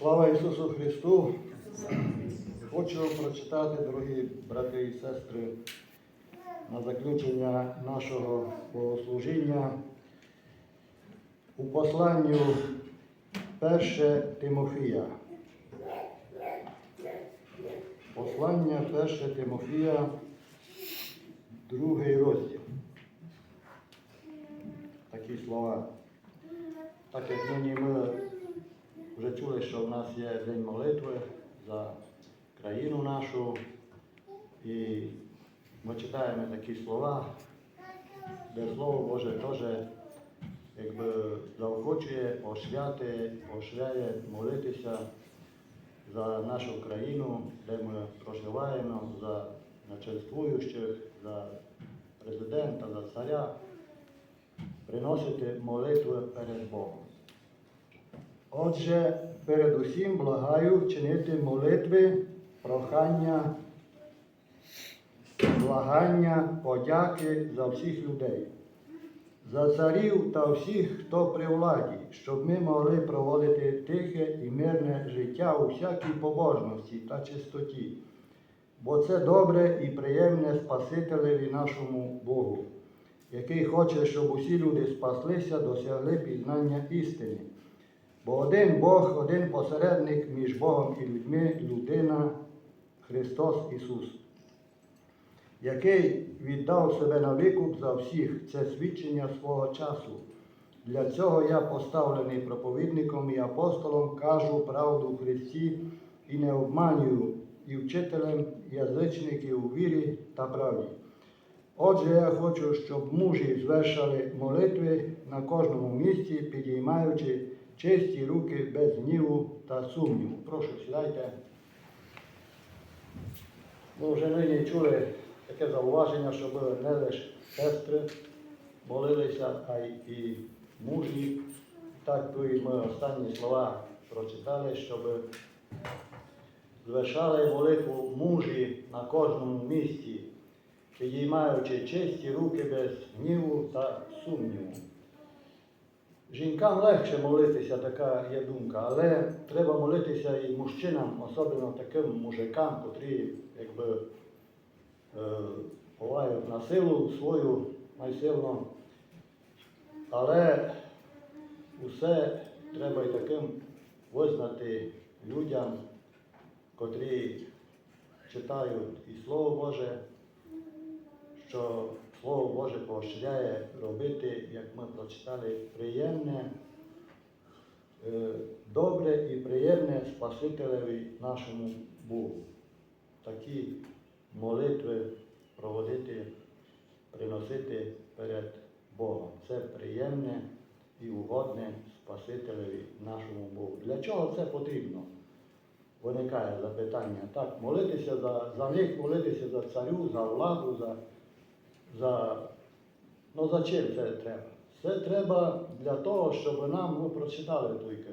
Слава Ісусу Христу! Хочу прочитати, дорогі брати і сестри, на заключення нашого богослужіння у посланню 1 Тимофія. Послання 1 Тимофія, другий розділ. Такі слова. Так як нині ми вже чули, що в нас є День молитви за країну нашу, і ми читаємо такі слова, де Слово Боже теж якби заохочує, ошвяти, ошвяє молитися за нашу країну, де ми проживаємо, за начальствуючих, за президента, за царя, приносити молитви перед Богом. Отже, передусім благаю чинити молитви, прохання, благання, подяки за всіх людей, за царів та всіх, хто при владі, щоб ми могли проводити тихе і мирне життя у всякій побожності та чистоті, бо це добре і приємне Спасителеві нашому Богу, який хоче, щоб усі люди спаслися, досягли пізнання істини. Бо один Бог, один посередник між Богом і людьми, людина Христос Ісус, який віддав себе на викуп за всіх, це свідчення свого часу. Для цього я поставлений проповідником і апостолом, кажу правду в Христі і не обманюю, і вчителем язичників у вірі та правді. Отже, я хочу, щоб мужі звершали молитви на кожному місці, підіймаючи чисті руки без гніву та сумніву. Прошу, сідайте. Ми вже нині чули таке зауваження, щоб не лише сестри молилися, а й і мужі. Так то і ми останні слова прочитали, щоб звершали молитву мужі на кожному місці, підіймаючи чисті руки без гніву та сумніву. Жінкам легше молитися, така є думка, але треба молитися і мужчинам, особливо таким мужикам, котрі якби е, ховають на силу свою найсильно. Але усе треба і таким визнати людям, котрі читають і Слово Боже, що Слово Боже поощряє робити, як ми прочитали, приємне, е, добре і приємне Спасителеві нашому Богу. Такі молитви проводити, приносити перед Богом. Це приємне і угодне Спасителеві нашому Богу. Для чого це потрібно? Виникає запитання. Так, молитися за, за них, молитися за царю, за владу, за за, ну за чим це треба? Це треба для того, щоб нам, ми прочитали тільки,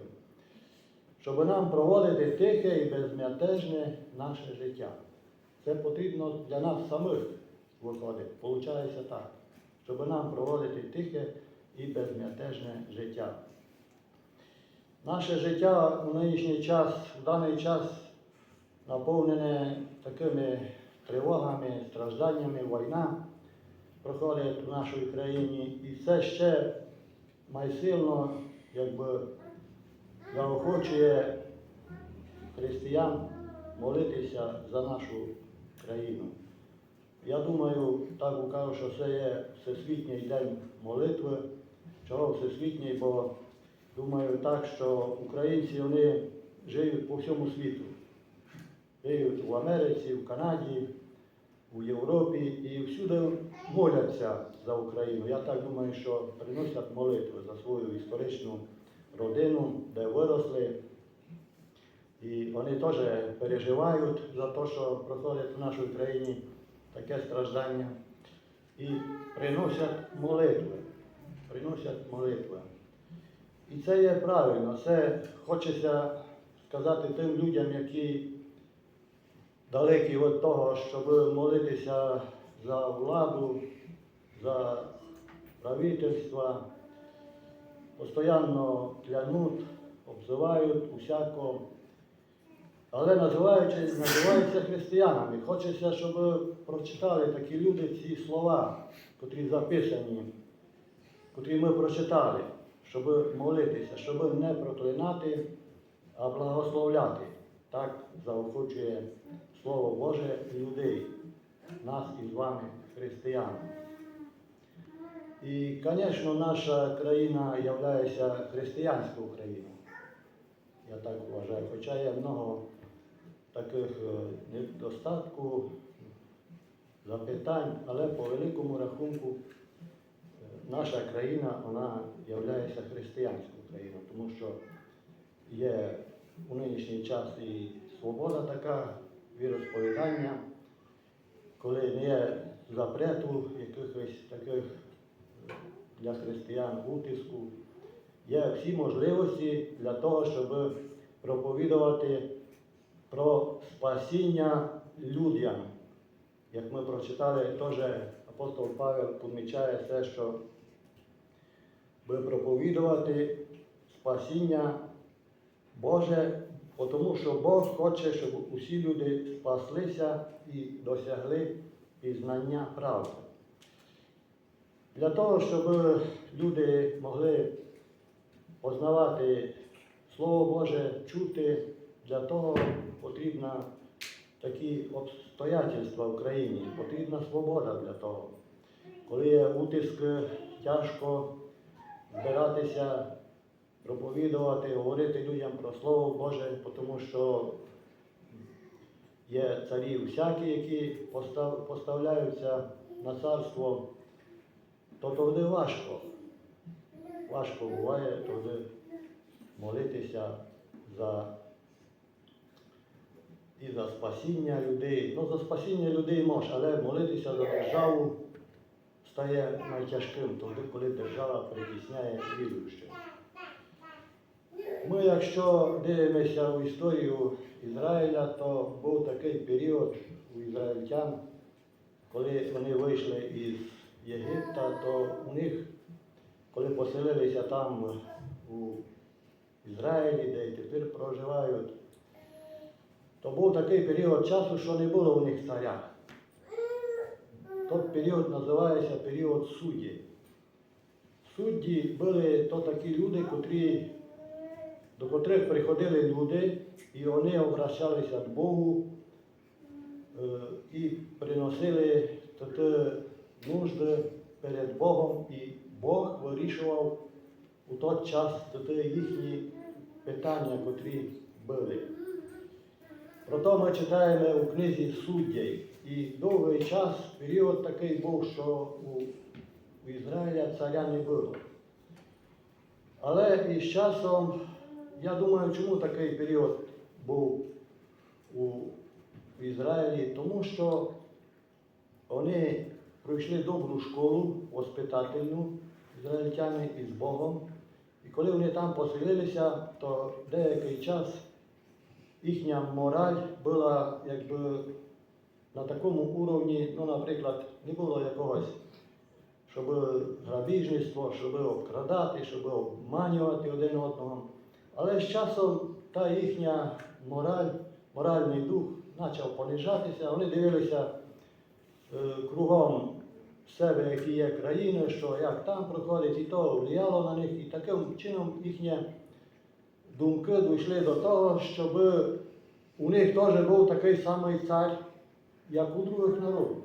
щоб нам проводити тихе і безмятежне наше життя. Це потрібно для нас самих виходить. Получається так, щоб нам проводити тихе і безмятежне життя. Наше життя у нинішній час, в даний час наповнене такими тривогами, стражданнями, війна проходить в нашій країні, і це ще найсильно якби, заохочує християн молитися за нашу країну. Я думаю, так кажу, що це є Всесвітній день молитви. Чого Всесвітній, бо думаю так, що українці вони живуть по всьому світу. Живуть в Америці, в Канаді у Європі і всюди моляться за Україну. Я так думаю, що приносять молитви за свою історичну родину, де виросли. І вони теж переживають за те, що проходить в нашій країні таке страждання. І приносять молитви. Приносять молитви. І це є правильно. Це хочеться сказати тим людям, які далекі від того, щоб молитися за владу, за правительство, постійно клянуть обзивають усяко, але називаючи, називаються християнами. Хочеться, щоб прочитали такі люди ці слова, котрі записані, котрі ми прочитали, щоб молитися, щоб не проклинати, а благословляти. Так заохочує Слово Боже людей, нас із вами, християн. І, звісно, наша країна є християнською країною. Я так вважаю. Хоча є много таких е, недостатків, запитань, але по великому рахунку е, наша країна вона є християнською країною, тому що є у нинішній час і свобода така, віросповідання, коли не запрету якихось таких для християн утиску. Є всі можливості для того, щоб проповідувати про спасіння людям. Як ми прочитали, теж апостол Павел помічає все, що би проповідувати спасіння Боже, тому що Бог хоче, щоб усі люди спаслися і досягли пізнання правди. Для того, щоб люди могли познавати Слово Боже, чути, для того потрібна такі обстоятельства в країні, потрібна свобода для того. Коли є утиск, тяжко збиратися, проповідувати, говорити людям про Слово Боже, тому що є царі всякі, які постав- поставляються на царство, то тоді важко. Важко буває тоді молитися за і за спасіння людей. Ну, за спасіння людей може, але молитися за державу стає найтяжким, тоді, коли держава притісняє віруючих. Ми, якщо дивимося в історію Ізраїля, то був такий період у ізраїльтян, коли вони вийшли із Єгипта, то у них, коли поселилися там у Ізраїлі, де і тепер проживають, то був такий період часу, що не було у них царя. Той період називається період судді. Судді були то такі люди, котрі, до котрих приходили люди, і вони обращалися до Богу е, і приносили нужди перед Богом, і Бог вирішував у той час їхні питання, котрі були. Прото ми читаємо у книзі суддів. І довгий час, період такий був, що у Ізраїля царя не було. Але із часом, я думаю, чому такий період був у, Ізраїлі? Тому що вони пройшли добру школу воспитательну, ізраїльтяни із Богом. І коли вони там поселилися, то деякий час їхня мораль була якби на такому уровні, ну, наприклад, не було якогось, щоб грабіжництво, щоб обкрадати, щоб обманювати один одного. Але з часом та їхня мораль, моральний дух почав понижатися, вони дивилися е, кругом себе, які є країни, що як там проходить, і то влияло на них, і таким чином їхні думки дійшли до того, щоб у них теж був такий самий цар, як у других народів.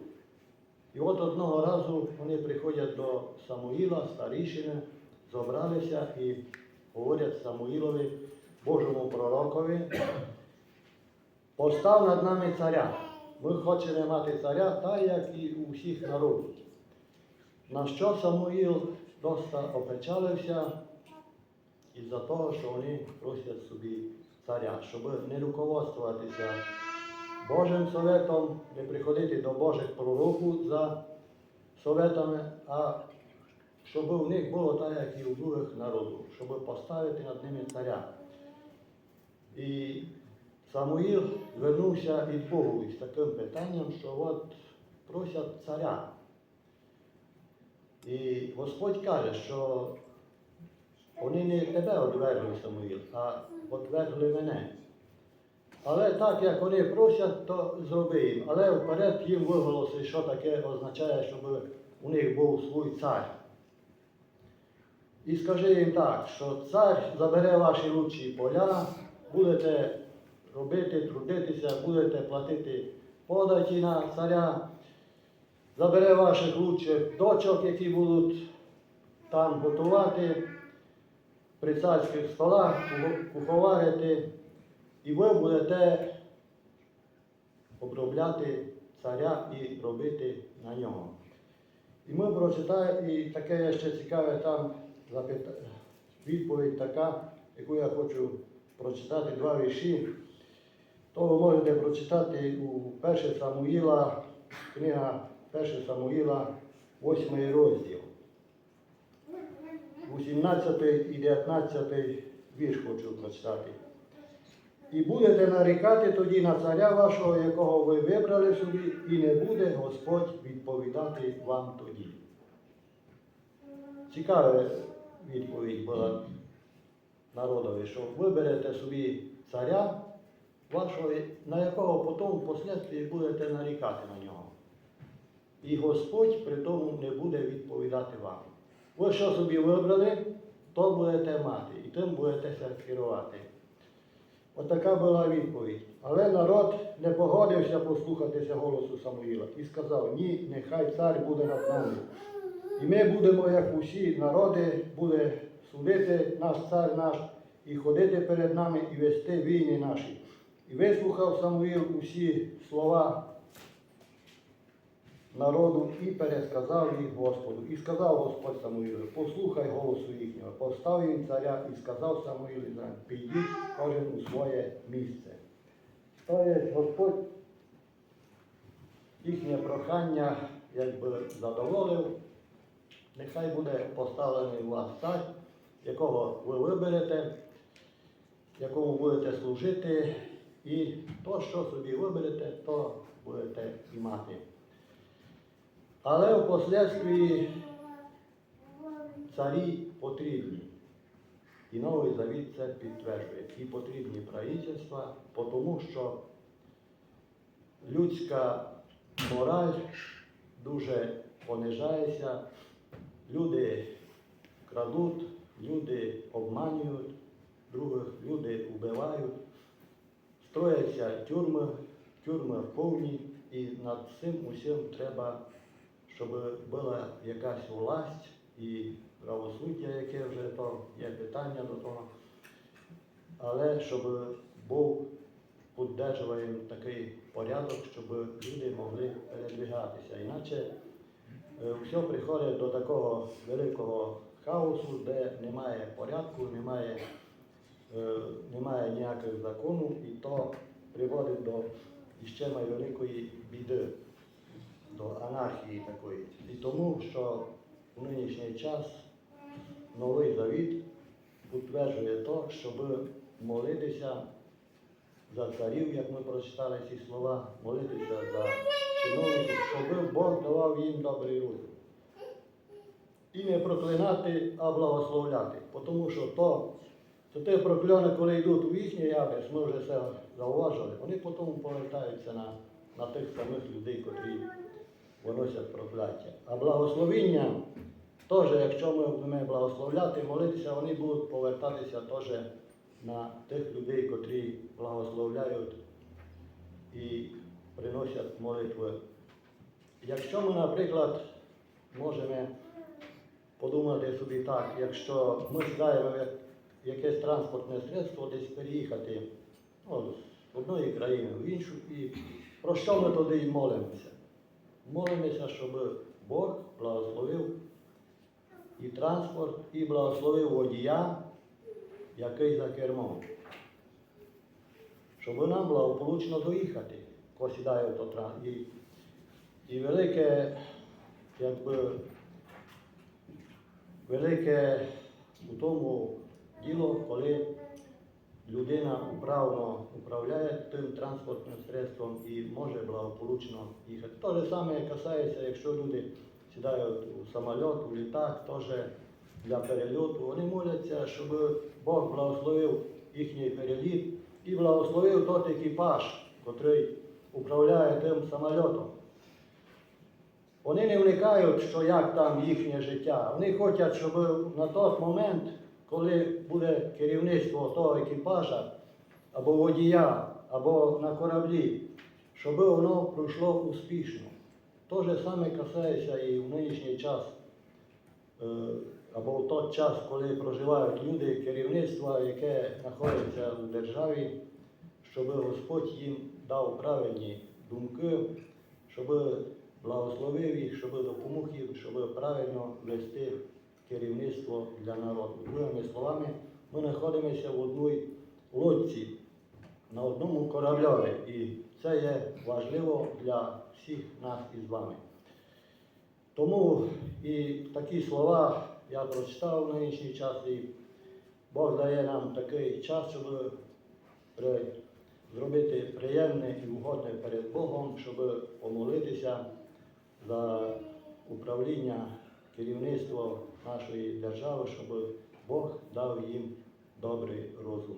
І от одного разу вони приходять до Самуїла, старішини, зібралися і говорять Самуїлові, Божому пророкові, постав над нами царя. Ми хочемо мати царя, так як і у всіх народів. На що Самуїл доста опечалився із-за того, що вони просять собі царя, щоб не руководствуватися Божим советом, не приходити до Божих пророків за советами, а щоб у них було так, як і у других народів, щоб поставити над ними царя. І Самуїл звернувся від Богу із таким питанням, що от просять царя. І Господь каже, що вони не тебе одвергли, Самуїл, а одвергли мене. Але так, як вони просять, то зроби їм. Але вперед їм виголоси, що таке означає, щоб у них був свій цар. І скажи їм так, що цар забере ваші лучші поля, будете робити, трудитися, будете платити податі на царя, забере ваших лучших дочок, які будуть там готувати, при царських столах куховарити, і ви будете обробляти царя і робити на нього. І ми прочитаємо, і таке ще цікаве там запита... відповідь така, яку я хочу прочитати два вірші. То ви можете прочитати у 1 Самуїла, книга 1 Самуїла, 8 розділ. 18 і 19 вірш хочу прочитати. І будете нарікати тоді на царя вашого, якого ви вибрали собі, і не буде Господь відповідати вам тоді. Цікава відповідь була народові, що виберете собі царя вашого, на якого потім впоследствии будете нарікати на нього. І Господь при тому не буде відповідати вам. Ви що собі вибрали, то будете мати, і тим будете керувати. Отака була відповідь. Але народ не погодився послухатися голосу Самуїла і сказав, ні, нехай цар буде над нами. І ми будемо, як усі народи, буде судити наш цар наш, і ходити перед нами, і вести війни наші. І вислухав Самуїл усі слова народу і пересказав їх Господу. І сказав Господь Самуїлу, послухай голосу їхнього, постав їм царя і сказав Самуїл Ізраїль, підіть кожен у своє місце. То є Господь їхнє прохання якби задоволив. Нехай буде поставлений у вас цар, якого ви виберете, якому будете служити, і то, що собі виберете, то будете і мати. Але впоследствии царі потрібні. І Новий Завіт це підтверджує. І потрібні правительства, тому що людська мораль дуже понижається, люди крадуть, люди обманюють других, люди вбивають, строяться тюрми, тюрми повні, і над цим усім треба, щоб була якась власть і правосуддя, яке вже то є питання до того, але щоб був піддержуваний такий порядок, щоб люди могли передвигатися. Іначе все приходить до такого великого хаосу, де немає порядку, немає, е, немає ніяких законів, і то приводить до іще найвеликої біди, до анархії такої. І тому, що в нинішній час новий завіт підтверджує то, щоб молитися за царів, як ми прочитали ці слова, молитися за чиновників, щоб Бог давав їм добрий розум. І не проклинати, а благословляти. Тому що то, то те прокляне, коли йдуть у їхній адрес, ми вже це зауважили, вони потім повертаються на, на тих самих людей, котрі виносять прокляття. А благословіння, теж, якщо ми будемо благословляти, молитися, вони будуть повертатися теж на тих людей, котрі благословляють і приносять молитви. Якщо ми, наприклад, можемо подумати собі так, якщо ми як- якесь транспортне средство, десь переїхати ну, з одної країни в іншу, і про що ми тоді молимося? Молимося, щоб Бог благословив і транспорт, і благословив водія, який за кермом. Щоб нам благополучно доїхати, то транспорт. І, і велике, якби, велике у тому діло, коли людина управно управляє тим транспортним средством і може благополучно їхати. Те ж саме касається, якщо люди сідають у самоліт, у літак, теж для перельоту. Вони моляться, щоб Бог благословив їхній переліт і благословив той екіпаж, котрий управляє тим самольотом. Вони не вникають, що як там їхнє життя. Вони хочуть, щоб на той момент, коли буде керівництво того екіпажа, або водія, або на кораблі, щоб воно пройшло успішно. То же саме касається і в нинішній час, е, або в той час, коли проживають люди керівництва, яке знаходиться у державі, щоб Господь їм дав правильні думки, щоб благословив їх, щоб допомог їм, щоб правильно вести керівництво для народу. Другими словами, ми знаходимося в одній лодці, на одному корабльові, і це є важливо для всіх нас із вами. Тому і такі слова я прочитав в нинішній час, і Бог дає нам такий час, щоб при- зробити приємне і угодне перед Богом, щоб помолитися за управління, керівництво нашої держави, щоб Бог дав їм добрий розум.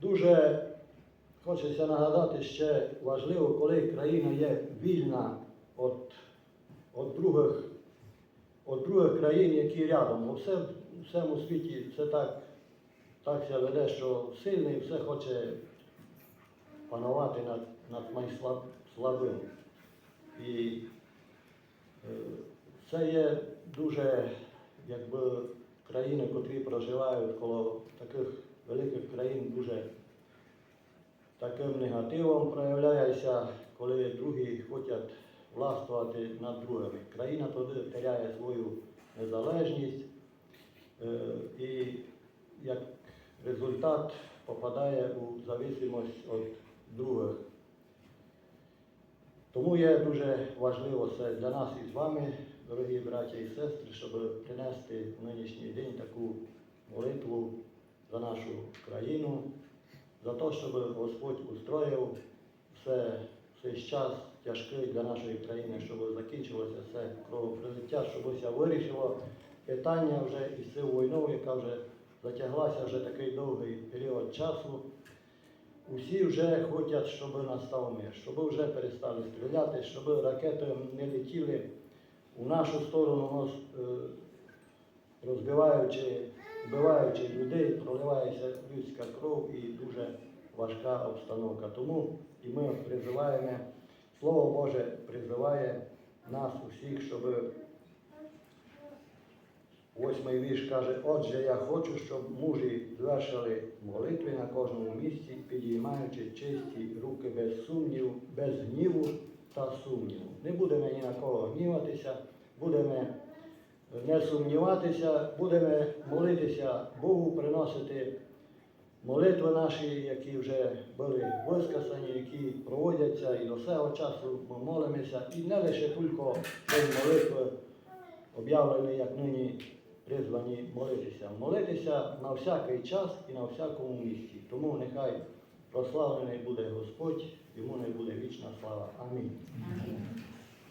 Дуже хочеться нагадати ще важливо, коли країна є вільна від, від, других, від других країн, які рядом. У все, всьому світі це так, так ся веде, що сильний все хоче панувати над, над найслабим. І е, це є дуже якби країни, котрі проживають коло таких великих країн, дуже таким негативом проявляється, коли другі хочуть властвувати над другими. Країна тоді теряє свою незалежність е, і як результат попадає у зависимость від других. Тому є дуже важливо це для нас і з вами, дорогі браття і сестри, щоб принести в нинішній день таку молитву за нашу країну, за те, щоб Господь устроїв все, цей час тяжкий для нашої країни, щоб закінчилося це кровопролиття, щоб ось вирішило питання вже із цією війною, яка вже затяглася вже такий довгий період часу. Усі вже хочуть, щоб настав мир, щоб вже перестали стріляти, щоб ракети не летіли у нашу сторону, е, розбиваючи, вбиваючи людей, проливається людська кров і дуже важка обстановка. Тому і ми призиваємо, Слово Боже призиває нас усіх, щоб Восьмий вірш каже, отже, я хочу, щоб мужі звершили молитви на кожному місці, підіймаючи чисті руки без сумніву, без гніву та сумніву. Не будемо ні на кого гніватися, будемо не сумніватися, будемо молитися Богу, приносити молитви наші, які вже були висказані, які проводяться і до цього часу ми молимося. І не лише тільки молитви об'явлені, як нині призвані молитися. Молитися на всякий час і на всякому місці. Тому нехай прославлений буде Господь, йому не буде вічна слава. Амінь. Амінь.